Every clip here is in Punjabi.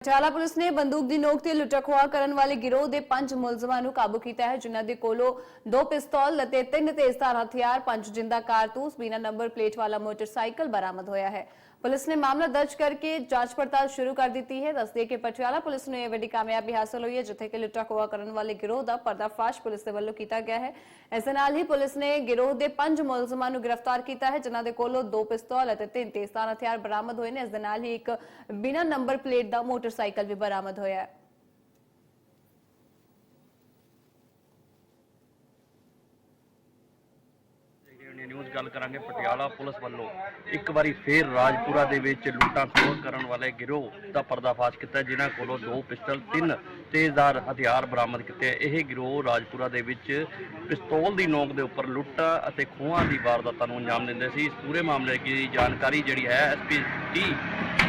ਪਟਿਆਲਾ ਪੁਲਿਸ ਨੇ ਬੰਦੂਕ ਦੀ ਨੋਕ ਤੇ ਲੁੱਟਖੋਆ ਕਰਨ ਵਾਲੇ ਗਿਰੋਹ ਦੇ ਪੰਜ ਮੁਲਜ਼ਮਾਂ ਨੂੰ ਕਾਬੂ ਕੀਤਾ ਹੈ, ਜਿਨ੍ਹਾਂ ਦੇ ਕੋਲੋਂ ਦੋ ਪਿਸਤੌਲ ਅਤੇ ਤਿੰਨ ਤੇਜ਼ਧਾਰ ਹਥਿਆਰ, ਪੰਜ ਜਿੰਦਾ ਕਾਰਤੂਸ, ਬਿਨਾ ਨੰਬਰ ਪਲੇਟ ਵਾਲਾ ਮੋਟਰਸਾਈਕਲ ਬਰਾਮਦ ਹੋਇਆ ਹੈ। ਪੁਲਿਸ ਨੇ ਮਾਮਲਾ ਦਰਜ ਕਰਕੇ ਜਾਂਚ ਪੜਤਾਲ ਸ਼ੁਰੂ ਕਰ ਦਿੱਤੀ ਹੈ। ਦੱਸਦੇ ਕਿ ਪਟਿਆਲਾ ਪੁਲਿਸ ਨੂੰ ਇਹ ਵੱਡੀ ਕਾਮਯਾਬੀ ਹਾਸਲ ਹੋਈ ਹੈ, ਜਿੱਥੇ ਕਿ ਲੁੱਟਖੋਆ ਕਰਨ ਵਾਲੇ ਗਿਰੋਹ ਦਾ ਪਰਦਾਫਾਸ਼ ਪੁਲਿਸ ਦੇ ਵੱਲੋਂ ਕੀਤਾ ਗਿਆ ਹੈ। ਇਸ ਦੇ ਨਾਲ ਹੀ ਪੁਲਿਸ ਨੇ ਗਿਰੋਹ ਦੇ ਪੰਜ ਮੁਲਜ਼ਮਾਂ ਨੂੰ ਗ੍ਰਿਫਤਾਰ ਕੀਤਾ ਹੈ, ਜਿਨ੍ਹਾਂ ਦੇ ਕੋਲੋਂ ਦੋ ਪਿਸਤੌਲ ਅਤੇ ਤਿੰਨ ਤੇਜ਼ਧਾਰ ਹਥਿਆਰ ਬਰਾਮਦ ਹੋਏ ਨੇ। ਇਸ ਦੇ ਨਾਲ ਹੀ ਇੱਕ ਬਿਨਾ ਨੰਬਰ ਪਲੇਟ ਦਾ ਮੋਟਰ ਮੋਟਰਸਾਈਕਲ ਵੀ ਬਰਾਮਦ ਹੋਇਆ ਹੈ। ਨਿਊਜ਼ ਗੱਲ ਕਰਾਂਗੇ, ਪਟਿਆਲਾ ਪੁਲਿਸ ਵੱਲੋਂ ਇੱਕ ਵਾਰੀ ਫੇਰ ਰਾਜਪੁਰਾ ਦੇ ਵਿੱਚ ਲੁੱਟਾਂ ਖੋਹ ਕਰਨ ਵਾਲੇ ਗਿਰੋਹ ਦਾ ਪਰਦਾਫਾਸ਼ ਕੀਤਾ ਜਿਨ੍ਹਾਂ ਕੋਲੋਂ ਦੋ ਪਿਸਟਲ ਤਿੰਨ ਤੇਜ਼ਦਾਰ ਹਥਿਆਰ ਬਰਾਮਦ ਕੀਤੇ ਇਹ ਗਿਰੋਹ ਰਾਜਪੁਰਾ ਦੇ ਵਿੱਚ ਪਿਸਤੌਲ ਦੀ ਨੋਕ ਦੇ ਉੱਪਰ ਲੁੱਟਾਂ ਅਤੇ ਖੋਹਾਂ ਦੀ ਵਾਰਦਾਤਾਂ ਨੂੰ ਅੰਜਾਮ ਦਿੰਦੇ ਸੀ। ਇਸ ਪੂਰੇ ਮਾਮਲੇ ਦੀ ਜਾਣਕਾਰੀ ਜਿਹੜੀ ਹੈ ਐਸਪੀ ਟੀ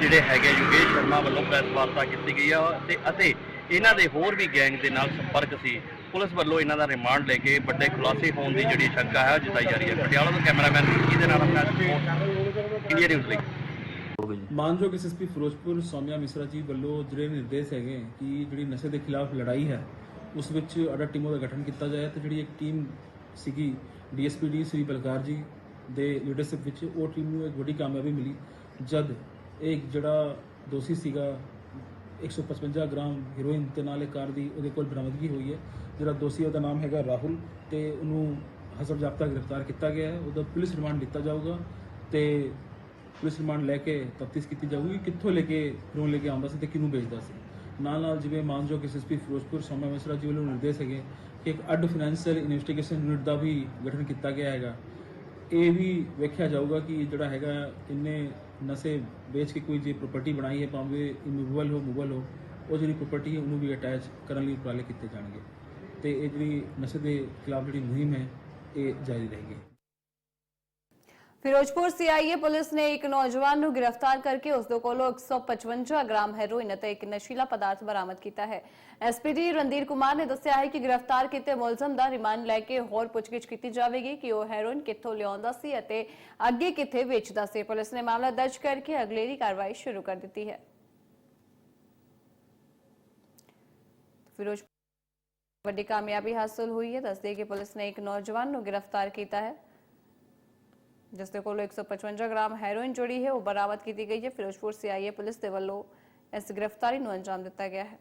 ਜਿਹੜੇ ਹੈਗੇ ਯੋਗੇਸ਼ ਸ਼ਰਮਾ ਵੱਲੋਂ ਪ੍ਰੈਸ ਵਾਰਤਾ ਕੀਤੀ ਗਈ ਆ ਤੇ ਅਤੇ ਇਹਨਾਂ ਦੇ ਹੋਰ ਵੀ ਗੈਂਗ ਦੇ ਨਾਲ ਸੰਪਰਕ ਸੀ। ਪੁਲਿਸ ਵੱਲੋਂ ਇਹਨਾਂ ਦਾ ਰਿਮਾਂਡ ਲੈ ਕੇ ਵੱਡੇ ਖੁਲਾਸੇ ਹੋਣ ਦੀ ਜਿਹੜੀ ਸ਼ੰਕਾ ਹੈ ਜਤਾਈ ਜਾ ਰਹੀ ਹੈ। ਪਟਿਆਲਾ ਤੋਂ ਕੈਮਰਾਮੈਨ ਇਹਦੇ ਨਾਲ ਆਪਣਾ ਰਿਪੋਰਟ ਇੰਡੀਆ ਨਿਊਜ਼ ਲਈ। ਮਾਨਯੋਗ ਐਸਐਸਪੀ ਫਿਰੋਜ਼ਪੁਰ ਸੌਮਿਆ ਮਿਸਰਾ ਜੀ ਵੱਲੋਂ ਜਿਹੜੇ ਨਿਰਦੇਸ਼ ਹੈਗੇ ਕਿ ਜਿਹੜੀ ਨਸ਼ੇ ਦੇ ਖਿਲਾਫ ਲੜਾਈ ਹੈ, ਉਸ ਵਿੱਚ ਅਡਾ ਟੀਮੋਂ ਦਾ ਗਠਨ ਕੀਤਾ ਜਾਏ ਤੇ ਜਿਹੜੀ ਇੱਕ ਟੀਮ ਸੀਗੀ ਡੀਐਸਪੀਡੀ ਸ੍ਰੀ ਬਲਕਾਰ ਜੀ ਦੇ ਲੀਡਰਸ਼ਿਪ ਵਿੱਚ, ਉਹ ਟੀਮ ਨੂੰ ਇੱਕ ਵੱਡੀ ਕਾਮਯਾਬੀ ਮਿਲੀ, ਜਦ ਇਹ ਜਿਹੜਾ ਦੋਸ਼ੀ ਸੀਗਾ 155 ਗ੍ਰਾਮ ਹੀਰੋਇਨ ਦੇ ਨਾਲ ਇੱਕ ਕਾਰ ਦੀ ਉਹਦੇ ਕੋਲ ਬਰਾਮਦਗੀ ਹੋਈ ਹੈ। ਜਿਹੜਾ ਦੋਸ਼ੀ ਉਹਦਾ ਨਾਮ ਹੈਗਾ ਰਾਹੁਲ ਤੇ ਉਹਨੂੰ ਹਸਬ ਜਾਬਤਾ ਗ੍ਰਿਫਤਾਰ ਕੀਤਾ ਗਿਆ ਹੈ। ਉਹਦਾ ਪੁਲਿਸ ਰਿਮਾਂਡ ਲਿੱਤਾ ਜਾਊਗਾ ਤੇ ਪੁਲਿਸ ਰਿਮਾਂਡ ਲੈ ਕੇ ਤਫਤੀਸ਼ ਕੀਤੀ ਜਾਊਗੀ ਕਿੱਥੋਂ ਲੈ ਕੇ, ਕਿਉਂ ਲੈ ਕੇ ਆਉਂਦਾ ਸੀ ਤੇ ਕਿਹਨੂੰ ਵੇਚਦਾ ਸੀ। ਨਾਲ ਨਾਲ ਜਿਵੇਂ ਮਾਨਯੋਗ ਐਸਐਸਪੀ ਫਿਰੋਜ਼ਪੁਰ ਸੋਮਾ ਮਿਸਰਾ ਜੀ ਵੱਲੋਂ ਨਿਰਦੇਸ਼ ਹੈਗੇ ਕਿ ਇੱਕ ਅੱਡ ਫਾਈਨੈਂਸ਼ੀਅਲ ਇਨਵੈਸਟੀਗੇਸ਼ਨ ਯੂਨਿਟ ਦਾ ਵੀ ਗਠਨ ਕੀਤਾ ਗਿਆ ਹੈਗਾ। ਇਹ ਵੀ ਵੇਖਿਆ ਜਾਊਗਾ ਕਿ ਜਿਹੜਾ ਹੈਗਾ ਇਹਨੇ ਨਸ਼ੇ ਵੇਚ ਕੇ ਕੋਈ ਜੇ ਪ੍ਰਾਪਰਟੀ ਬਣਾਈ ਹੈ, ਭਾਵੇਂ ਇਮੂਵੇਬਲ ਹੋ ਮੂਵਲ ਹੋ, ਉਹ ਜਿਹੜੀ ਪ੍ਰਾਪਰਟੀ ਹੈ, ਉਹਨੂੰ ਵੀ ਅਟੈਚ ਕਰਨ ਲਈ ਉਪਰਾਲੇ ਕੀਤੇ ਜਾਣਗੇ। ਤੇ ਇਹ ਜਿਹੜੀ ਨਸ਼ੇ ਦੇ ਖਿਲਾਫ ਜਿਹੜੀ ਮੁਹਿੰਮ ਹੈ, ਇਹ ਜਾਰੀ ਰਹੇਗੀ। ਫਿਰੋਜ਼ਪੁਰ ਸੀਆਈਏ ਪੁਲਿਸ ਨੇ ਇੱਕ ਨੌਜਵਾਨ ਨੂੰ ਗ੍ਰਿਫਤਾਰ ਕਰਕੇ ਉਸ ਦੇ ਕੋਲੋਂ 155 ਗ੍ਰਾਮ ਹੈਰੋਇਨ ਅਤੇ ਇੱਕ ਨਸ਼ੀਲਾ ਪਦਾਰਥ ਬਰਾਮਦ ਕੀਤਾ ਹੈ। ਐਸਪੀਡੀ ਰਣਧੀਰ ਕੁਮਾਰ ਨੇ ਦੱਸਿਆ ਹੈ ਕਿ ਗ੍ਰਿਫਤਾਰ ਕੀਤੇ ਮੁਲਜ਼ਮ ਦਾ ਰਿਮਾਂਡ ਲੈ ਕੇ ਹੋਰ ਪੁੱਛਗਿੱਛ ਕੀਤੀ ਜਾਵੇਗੀ ਕਿ ਉਹ ਹੈਰੋਇਨ ਕਿੱਥੋਂ ਲਿਆਉਂਦਾ ਸੀ ਅਤੇ ਅੱਗੇ ਕਿੱਥੇ ਵੇਚਦਾ ਸੀ। ਪੁਲਿਸ ਨੇ ਮਾਮਲਾ ਦਰਜ ਕਰਕੇ ਅਗਲੇਰੀ ਕਾਰਵਾਈ ਸ਼ੁਰੂ ਕਰ ਦਿੱਤੀ ਹੈ। ਫਿਰੋਜ਼ਪੁਰ ਵੱਡੀ ਕਾਮਯਾਬੀ ਹਾਸਲ ਹੋਈ ਹੈ। ਦੱਸਦੇ ਕਿ ਪੁਲਿਸ ਨੇ ਇੱਕ ਨੌਜਵਾਨ ਨੂੰ ਗ੍ਰਿਫਤਾਰ ਕੀਤਾ ਹੈ। ਜਿਸ ਦੇ ਕੋਲੋਂ 155 ਗ੍ਰਾਮ ਹੈਰੋਇਨ ਜੁੜੀ ਹੈ ਉਹ ਬਰਾਮਦ ਕੀਤੀ ਗਈ ਹੈ ਫਿਰੋਜ਼ਪੁਰ ਸੀਆਈਏ ਪੁਲਿਸ ਦੇ ਵੱਲੋਂ ਇਸ ਗ੍ਰਿਫਤਾਰੀ ਨੂੰ ਅੰਜਾਮ ਦਿੱਤਾ ਗਿਆ ਹੈ